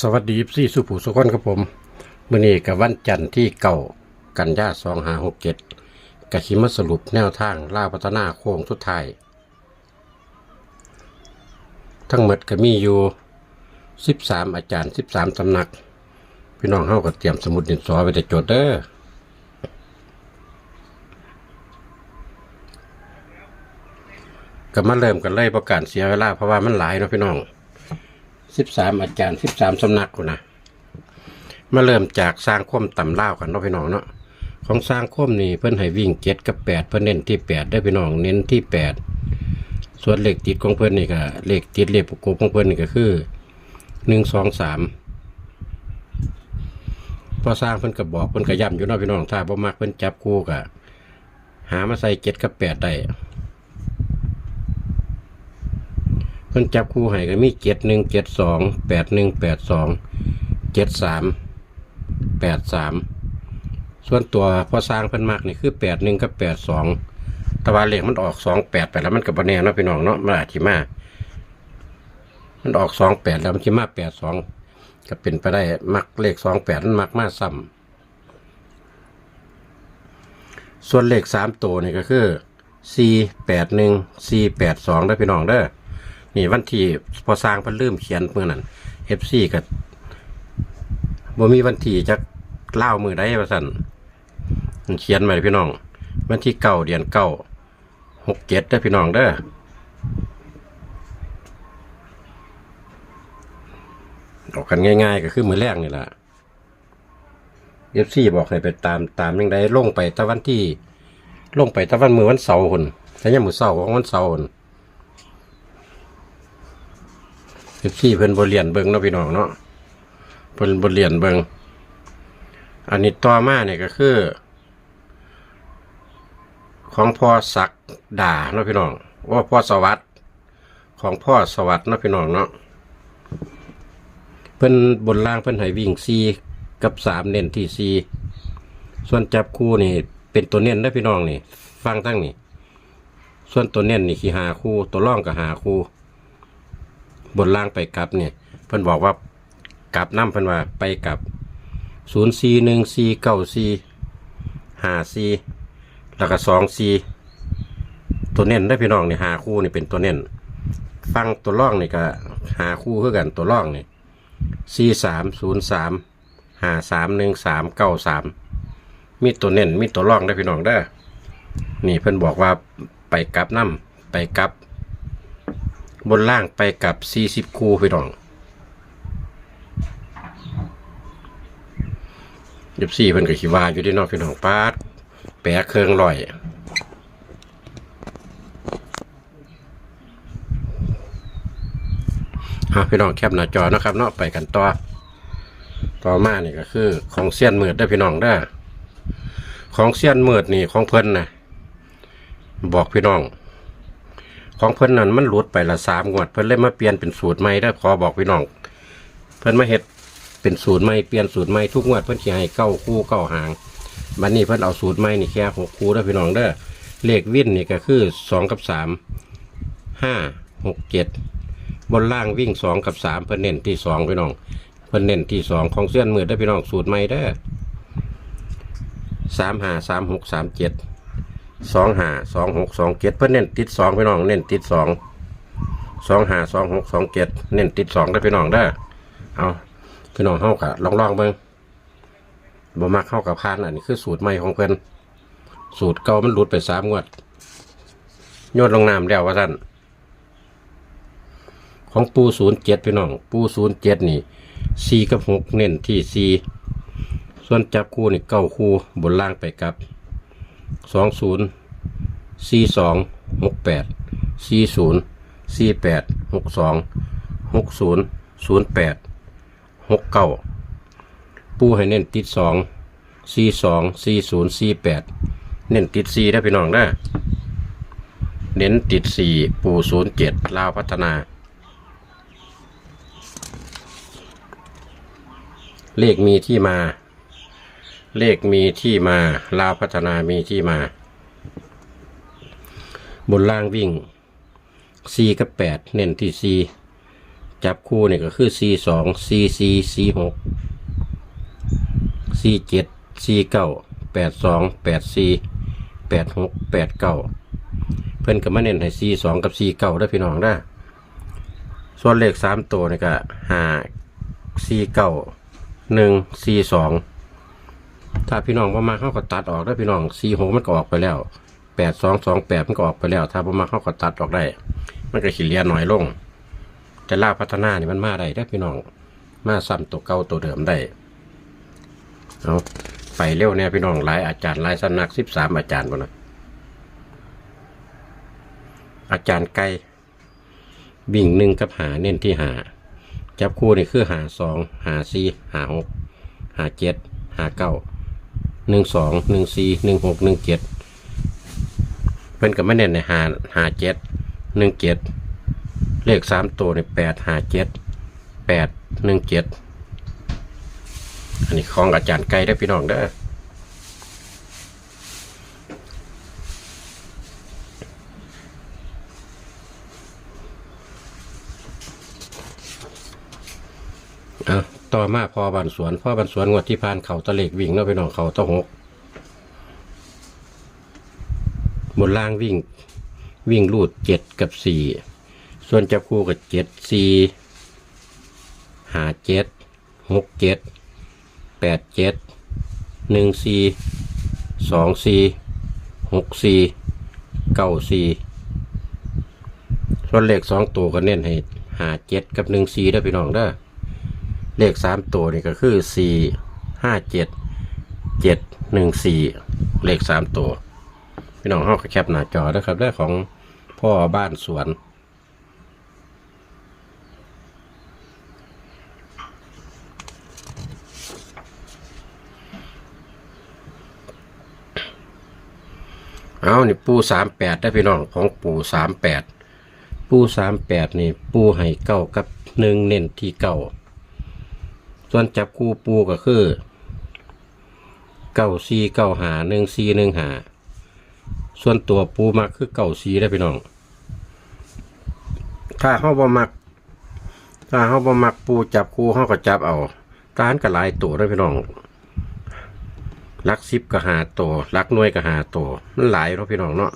สวัสดีพี่สุภูสุขนครับผมมื่อนี้กับวันจันทร์ที่เก่ากันยาสองหาหกเจ็ดกะคิมาสรุปแนวทางล่าพัฒนาโค้งสุดท้าย ทั้งหมดก็มีอยู่สิบสามอาจารย์สิบสามตำหนัก พี่น้องเฮาก็เตรียมสมุดดินสอไว้แต่โจดเด้อก็มาเริ่มกันเลยประกาศเสียเวลาเพราะว่ามันหลายเนาะพี่น้อง สิบสามอาจารย์สิบสามสำนักกูนะมาเริ่มจากสร้างคมต่ำเล่ากันเนาะพี่น้องเนาะของสร้างคมนี่เพิ่นให้วิ่งเจ็ดกับแปดเพิ่นเน้นที่แปดได้พี่น้องเน้นที่แปดส่วนเลขติดของเพิ่นนี่ก็เลขติดเลขประกบของเพิ่นนี่ก็คือหนึ่งสองสามพอสร้างเพิ่นก็บอกเพิ่นก็ย้ำอยู่เนาะพี่น้องถ้าบ่มักเพิ่นจับคู่ก็หามาใส่เจ็ดกับแปดได้ เพิ่นจับคู่ให้ก็มีเจ็ดหนึ่งเจ็ดสองแปดหนึ่งแปดสองเจ็ดสามแปดสามส่วนตัวพอสร้างเพิ่นมากนี่คือแปดหนึ่งกับแปดสองต่ว่าเลขมันออกสองแปดไปแล้วมันกับบแน่เนาะพี่น้องเนาะมันอาจจะมามันออกสองแปดแล้วมันจะมาแปดสองก็เป็นไปได้มักเลขสองแปดมันมักมาซ้ำส่วนเลขสามตัวนี่ก็คือสี่แปดหนึ่งสี่แปดสองได้พี่น้องเด้อ นี่วันที่พอสร้างเพิ่นลืมเขียนเมื่อนั้นเอฟซีก็บ่มีวันที่จะเล่ามือได้ว่าสั่นมันเขียนไว้พี่น้อง วันที่เก้าเดือนเก้าหกเจ็ดได้พี่น้องเด้อออกกันง่าย ๆ ก็คือมือแรกนี่แหละเอฟซีบอกให้ไปตามตามยังไดลงไปตะวันที่ลงไปตะวันมือวันเสาร์คนแต่ยังมือเสาร์ของวันเสาร์คน เอฟซีเพิ่นบทเรียนเบิงเนาะพี่น้องเนาะเพิ่นบทเรียนเบิงอันนี้ต่อมาเนี่ยก็คือ ของพ่อศักด่าเนาะพี่น้องว่าพ่อสวัสดิ์ของพ่อสวัสดิ์เนาะพี่น้องเนาะเพิ่นบนล่างเพิ่นให้วิ่งซีกับสามเน้นที่ซีส่วนจับคู่นี่ เป็นตัวเน้นได้อพี่น้องนี่ ฟังทั้งนี่ ส่วนตัวเน้นนี่คือหาคู่ตัวร่องกับหาคู่ บนล่างไปกลับเนี่ยเพิ่นบอกว่ากลับน้ำเพิ่นว่าไปกลับศูนย์สี่หนึ่งสี่เก้าสี่ห้าสี่แล้วก็สองสี่ตัวเน้นได้พี่น้องนี่หาคู่นี่เป็นตัวเน้นฟังตัวร่องนี่ก็หาคู่คือกันตัวร่องนี่สี่สามศูนย์สามห้าสามหนึ่งสามเก้าสามมีตัวเน้นมีตัวร่องได้พี่น้องได้นี่เพิ่นบอกว่าไปกลับน้ำไปกลับ บนล่างไปกับ 40 คู่พี่น้องยับสี่เพิ่นก็คิดว่าอยู่ที่นอกพี่น้องปาดแปะเครื่องลอยฮะพี่น้องแคปหน้าจอนะครับเนาะไปกันต่อต่อมานี่ก็คือ ของเสี้ยนมืดได้พี่น้องได้ของเสี้ยนมืดนี่ของเพิ่นนะบอกพี่น้อง ของเพิ่นนั้นมันหลุดไปละสามงวด เพิ่นเลยมาเปลี่ยนเป็นสูตรใหม่ได้ขอบอกพี่น้อง เพิ่นมาเฮ็ดเป็นสูตรใหม่เปลี่ยนสูตรใหม่ทุกงวดเพิ่นสิให้เก้าคู่เก้าหางบัดนี้เพิ่นเอาสูตรใหม่นี่แค่หกคู่ได้พี่น้องเด้อเลขวิ่นนี่ก็คือสองกับสามห้าหกเจ็ดบนล่างวิ่งสองกับสามเพิ่นเน้นที่สองพี่น้อง เพิ่นเน้นที่สองของเส้นมือได้พี่น้องสูตรใหม่เด้อสามห้าสามหกสามเจ็ด สองห้าสองหกสองเจ็ดเพื่อเน้นติดสองพี่น้องเน้นติดสองสองห้าสองหกสองเจ็ดเน้นติดสองได้พี่น้องได้เอาพี่น้องเข้ากะลองลองเบิ่งบ่มักเข้ากับพานอันนี้คือสูตรใหม่ของเพิ่นสูตรเก่ามันหลุดไปสามงวดโยนลงน้ำแล้วว่าท่านของปูศูนย์เจ็ดพี่น้อง ปูศูนย์เจ็ดนี่สี่กับหกเน้นที่สี่ส่วนจับคู่นี่เก้าคู่บนล่างไปกับ สองศูนย์สี่สองหกแปดสี่ศูนย์สี่แปดหกสองหกศูนย์ศูนย์แปดหกเก้าปูให้เน้นติดสองสี่สองสี่ศูนย์สี่แปดเน้นติดสี่ได้พี่น้องนะเน้นติดสี่ปูศูนย์เจ็ดลาวพัฒนา เลขมีที่มา เลขมีที่มา ลาพัฒนามีที่มา บนล่างวิ่ง4กับ 8 เน้นที่4จับคู่เนี่ยก็คือ C สอง C C C หก C เจ็ด C เก้าแปดสองแปด C แปดหกแปดเก้าเพิ่อนก็มาเน้นให้ C สองกับ C เก้าได้พี่น้องได้อส่วนเลขสามตัวเนี่ยก็ห้า C เก้าหนึ่ง C สอง ถ้าพี่น้องบ่มาเข้าก็ตัดออกได้พี่น้อง C หกมันก็ออกไปแล้วแปดสองสองแปดมันก็ออกไปแล้ว ถ้าบ่มาเข้าก็ตัดออกได้ มันก็ขีเลียน้อยลง แต่ล่าพัฒนานี่มันมาได้ได้พี่น้อง มาซ้ำตัวเก่าตัวเดิมได้เอาไปเร็วเนี่ยพี่น้องหลายอาจารย์หลายสำนักสิบสามอาจารย์บ่นะอาจารย์ไก่บิ่งหนึ่งกับหาเน้นที่หาจับคู่นี่คือหาสองหาสี่หาหกหาเจ็ดหาเก้า หนึ่งสองหนึ่งสี่หนึ่งหกหนึ่งเจ็ดเพิ่นก็ไม่เน้นในหาหาเจ็ดหนึ่งเจ็ดเลขสามตัวในแปดหาเจ็ดแปดหนึ่งเจ็ดอันนี้ของอาจารย์ไก่ได้พี่น้องเด้อเอา ต่อมาพอบันสวนพ่อบันสวนงวดที่ผ่านเขาตะเล็กวิ่งเนาะพี่น้องเขาตะหกบนล่างวิ่ง วิ่งรูดเจ็ดกับสี่ส่วนจับคู่กับเจ็ดสี่หาเจ็ดหกเจ็ดแปดเจ็ดหนึ่งสี่สองสี่หกสี่เก้าสี่ส่วนเลขสองตัวก็เน้นให้หาเจ็ดกับหนึ่งสี่ได้พี่น้องเด้ เลขสามตัวนี่ก็คือสี่ห้าเจ็ดเจ็ดหนึ่งสี่เลขสามตัว พี่น้องห้องแคปหน้าจอเด้อครับได้ของพ่อบ้านสวนเอานี่ปูสามแปดได้พี่น้องของปูสามแปดปูสามแปดนี่ปูให้เก้ากับหนึ่งเน้นที่เก้า ส่วนจับคู่ปูก็คือเก้าซีเก้าหาหนึ่งซีหนึ่งหาส่วนตัวปูมักคือเก้าซีได้พี่น้อง ถ้าเขาบ่มัก ถ้าเขาบ่มักปูจับคู่เขาก็จับเอาการก็หลายตัวได้พี่น้องลักซิบก็หาตัวลักน่วยก็หาตัวมันหลายเนาะพี่น้องเนาะ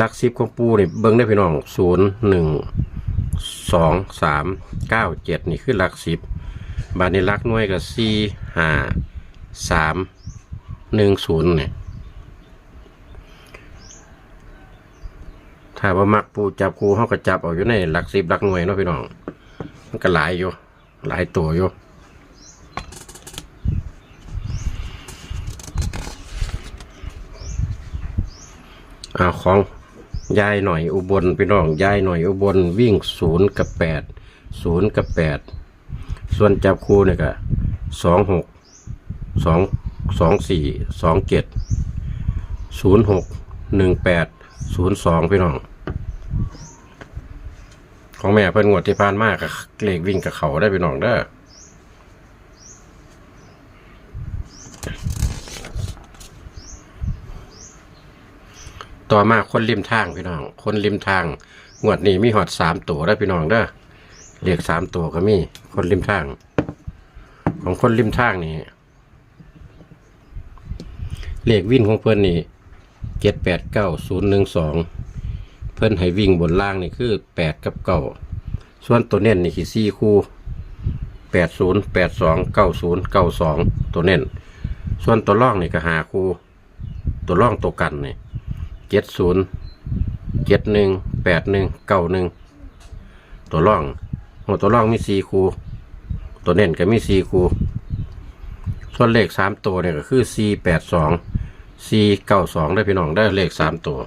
ลักซิบของปูนี่เบิ้งได้พี่น้องศูนย์หนึ่ง สองสามเก้าเจ็ดนี่คือหลักซิบบานนี้ลักหน่วยก็สี่ห้าสามหนึ่งศูนย์เนี่ยถ้าว่ามักปูจับคูเขาก็จับเอาอยู่ในหลักสิบหลักหน่วยเนาะพี่น้อง มันก็หลายอยู่หลายตัวอยู่อาของ ยายหน่อยอุบลพี่น้องยายหน่อยอุบลวิ่งศูนย์กับแปดศูนย์กับแปดส่วนจับคู่เนี่ยก็สองหกสองสองสี่สองเจ็ดศูนย์หกหนึ่งแปดศูนย์สองพี่น้อง ของแม่เพิ่นงวดที่ผ่านมากกับเลขวิ่งกับเขาได้พี่น้องเด้อ ต่อมาคนริมทางพี่น้อง คนริมทางงวดนี้มีหอดสามตัวได้วพี่น้องเด้อเรียกสามตัวก็มีคนริมทาง ของคนริมทางนี่เลขวิ่งของเพื่อนนี่เจ็ดแปดเก้าศูนย์หนึ่งสองเพื่อนให้วิ่งบนล่างนี่คือแปดกับเก้าส่วนตัวเน้นนี่คือสี่คู่แปดศูนย์แปดสองเก้าศูนย์เก้าสองตัวเน้น ส่วนตัวล่องนี่ก็หาคู่ ตัวล่องตัวกันนี่ เจ็ดศูนย์เจ็ดหนึ่งแปดหนึ่งเก้าหนึ่งตัวร่องหัวตัวร่องมีสี่คูตัวเน่นก็มีสี่คูส่วนเลขสามตัวเนี่ยก็คือสี่แปดสองสี่เก้าสองได้พี่น้องได้เลขสามตัว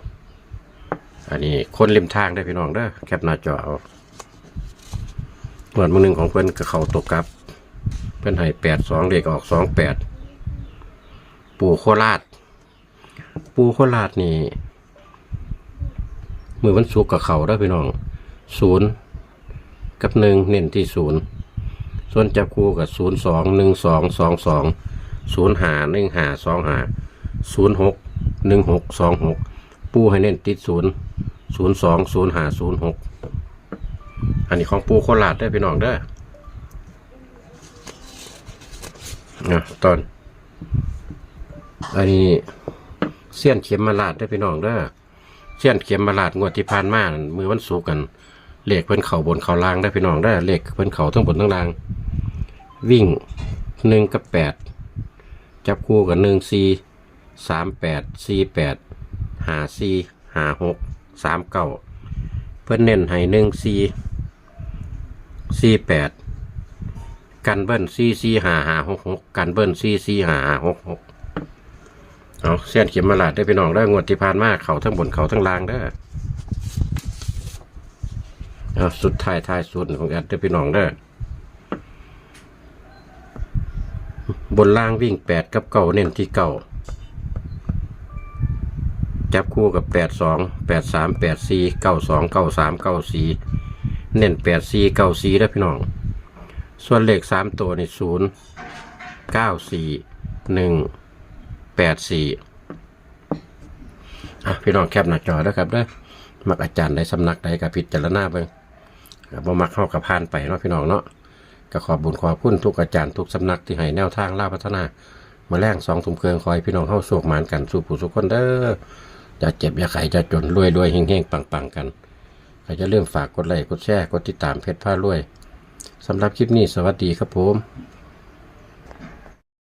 อันนี้คนริมทางได้พี่น้องได้แคปหน้าจอเอาเหมือนมือหนึ่งของเพื่อนกับเขาตกกลับ เพื่อนให้แปดสองเลขออกสองแปดปู่โคราช ปู่โคราชนี่ มือวันศุกกับเขาได้พี่น้องศูนย์กับหนึ่งเน้นที่ศูนย์ส่วนจับคู่กับศูนย์สองหนึ่งสองสองสองศูนย์หาหนึ่งหาสองหาศูนย์หกหนึ่งหกสองหกปูให้เน้นติดศูนย์ศูนย์สองศูนย์หาศูนย์หกอันนี้ของปูโคราชได้พี่น้องเด้นะตอน อันนี้เสี้ยนเข็มมาลาดได้พี่น้องเด้ เสี้ยนเข็มมาลาดงวดที่ผ่านมานั่นมือวันศุกร์กันเลขเพิ่นเข่าบนเข่าล่างได้อพี่น้องได้อเลขเพิ่นเข่าทั้งบนทั้งล่าง วิ่งหนึ่งกับแปดจับคู่กับหนึ่งสี่สามแปดสี่แปดหาสี่หาหกสามเก้าเพื่อนเน้นให้หนึ่งสี่สี่แปดกันเบิ้ลสี่สี่หาหาหกหกกันเบิ้ลสี่สี่หาหาหกหก เอาเส้นเข็มมาลาดได้พี่น้องได้งวดที่ผ่านมาเขาทั้งบนเขาทั้งล่างได้อเอาสุดท้ายท้ายสุดของแอดได้พี่น้องได้อบนล่างวิ่งแปดกับเก่าเน้นที่เก่าจับคู่กับแปดสองแปดสามแปดสี่เก้าสองเก้าสามเก้าสี่เน้นแปดสี่เก้าสี่แล้วพี่น้อง ส่วนเลขสามตัวนี่ศูนย์เก้าสี่หนึ่ง แปดสี่อะพี่น้องแคปหน้าจอแล้วครับเด้อมักอาจารย์ใดสำนักใดกับพิจารณาเบิ่งบ่มักเข้ากับพานไปเนาะพี่น้องเนาะก็ขอบบุญขอบคุณทุกอาจารย์ทุกสำนักที่ให้แนวทางล่าพัฒนา มาแรงสองถุมเครืองคอยพี่น้องเข้าโศกหมานกันสู่ผู้สุขคนเด้อจะเจ็บอย่าไข่จะจนรวยรวยเฮงเฮงปังปังกันใครจะเริ่มฝากกดไลค์กดแชร์กดติดตามเพจผ้ารวยสำหรับคลิปนี้สวัสดีครับผม